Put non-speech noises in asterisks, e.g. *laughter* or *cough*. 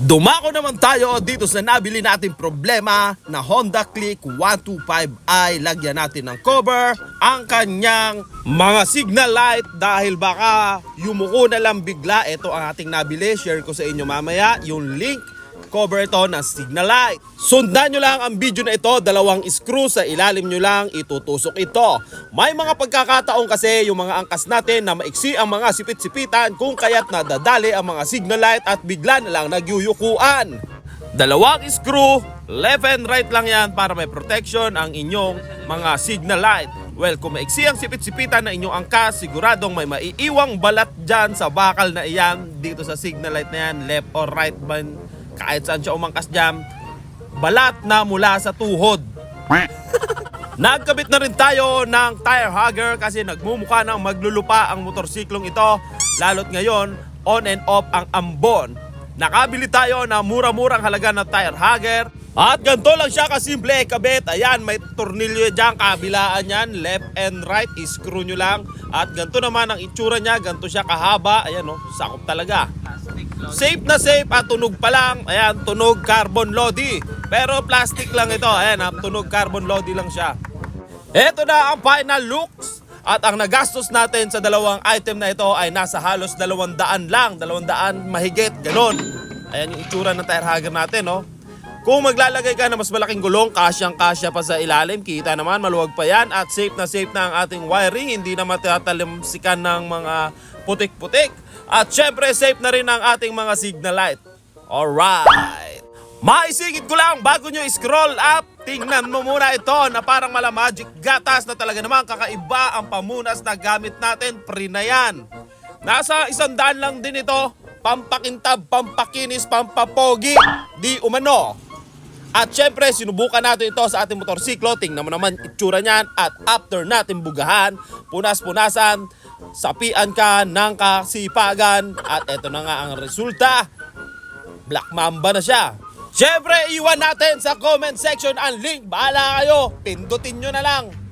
Dumako naman tayo dito sa nabili nating problema na Honda Click 125i. Lagyan natin ng cover ang kanyang mga signal light dahil baka yumuko na lang bigla. Ito ang ating nabili. Share ko sa inyo mamaya yung link cover ito ng signal light. Sundan nyo lang ang video na ito, dalawang screw sa ilalim nyo lang itutusok ito. May mga pagkakataon kasi yung mga angkas natin na maiksi ang mga sipit-sipitan kung kaya't nadadali ang mga signal light at bigla na lang nagyuyukuan. Dalawang screw, left and right lang yan para may protection ang inyong mga signal light. Well, kung maiksi ang sipit-sipitan na inyong angkas, siguradong may maiiwang balat dyan sa bakal na iyan dito sa signal light na yan, left or right man, kahit saan siya umangkas dyan, balat na mula sa tuhod. *laughs* Nagkabit na rin tayo ng tire hugger kasi nagmumukha ng maglulupa ang motorsiklong ito. Lalo't ngayon, on and off ang ambon. Nakabili tayo ng mura-murang halaga ng tire hugger. At ganito lang siya kasimple kabit. Ayan, may tornilyo dyan, kabilaan yan, left and right, screw nyo lang. At ganito naman ang itsura niya, ganito siya kahaba. Ayan o, sakop talaga. Safe na safe at tunog pa lang. Ayan, tunog carbon lodi. Pero plastic lang ito. Ayan, ha, tunog carbon lodi lang siya. Ito na ang final looks. At ang nagastos natin sa dalawang item na ito ay nasa halos dalawang daan lang. Dalawang daan mahigit, ganon. Ayan yung itsura ng tire hugger natin, no? Kung maglalagay ka ng mas malaking gulong, kasyang kasya pa sa ilalim, kita naman, maluwag pa yan. At safe na safe na ang ating wiring, hindi na matatalimsikan ng mga putik-putik. At syempre, safe na rin ang ating mga signal light. Alright! Maisingit ko lang bago nyo scroll up, tingnan mo muna ito na parang mala magic gatas na talaga naman kakaiba ang pamunas na gamit natin, pre na yan. Nasa isang daan lang din ito, pampakintab, pampakinis, pampapogi, di umano. At syempre, sinubukan natin ito sa ating motorsiklo. Tingnan mo naman itsura niyan. At after natin bugahan, punas-punasan, sapian ka ng kasipagan. At eto na nga ang resulta. Black Mamba na siya. Syempre, iwan natin sa comment section ang link. Bahala kayo. Pindutin nyo na lang.